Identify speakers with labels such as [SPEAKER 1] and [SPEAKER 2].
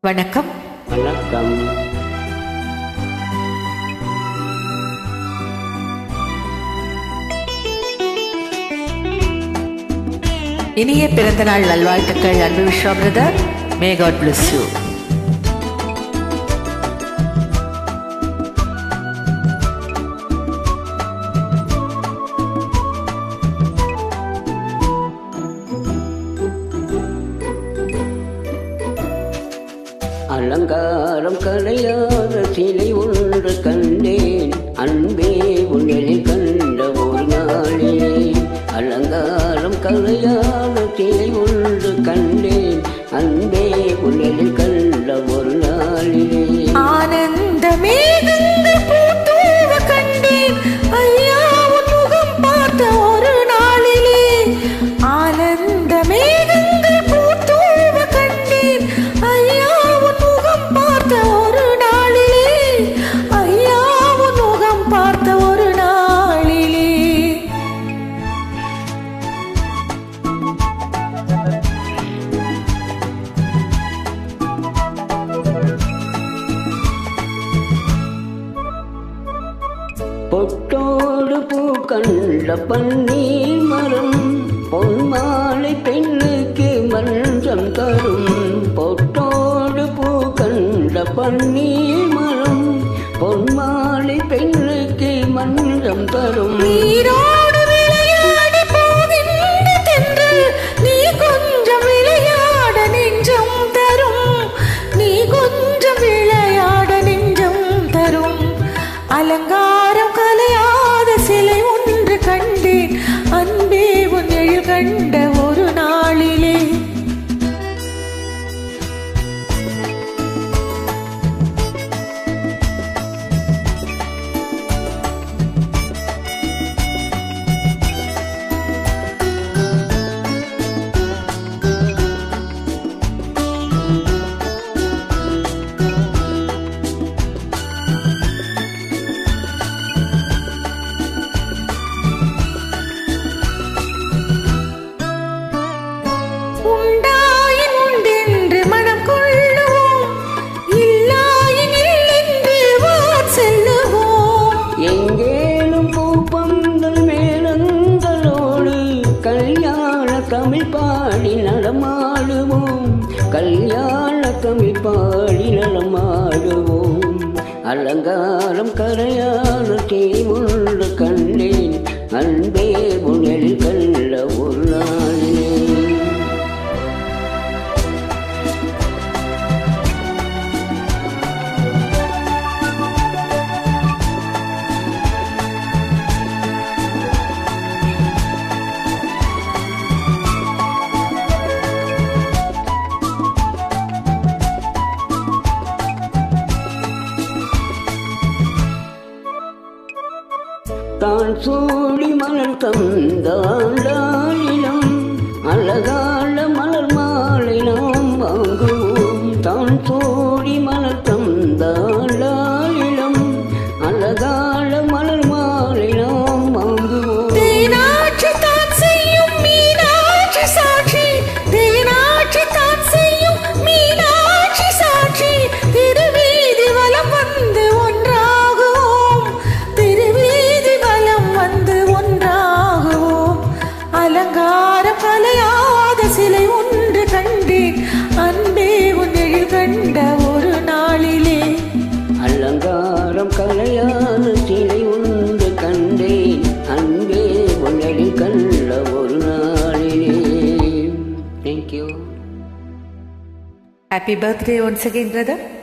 [SPEAKER 1] வணக்கம்.
[SPEAKER 2] வணக்கம்.
[SPEAKER 1] இனிய பிறந்தநாள் நல்வாழ்த்துக்கள் அன்பு Vishwa brother. May God bless you
[SPEAKER 2] அலங்காரம் கலையாத சிலை ஒன்று கண்டேன். அன்பே உன்னில் கண்ட ஒரு நாளே. அலங்காரம் கலையாத சிலை ஒன்று கண்டேன். அன்பே உன்னில் பொட்டோடு பூ கண்ட பன்னீர் மரம் பொன்மாலை பெண்ணுக்கு மஞ்சம் தரும். பொட்டோடு பூ கண்ட பன்னீர்
[SPEAKER 1] கண்ட ஒரு நாளிலே
[SPEAKER 2] தமிழ் பாடி நடமாடுவோம். கல்யாண தமிழ் பாடி நடமாடுவோம். அலங்காரம் கரையான தீமுண்டு கண் தான் சூடி மலர் தந்தான்
[SPEAKER 1] Happy birthday once again, brother.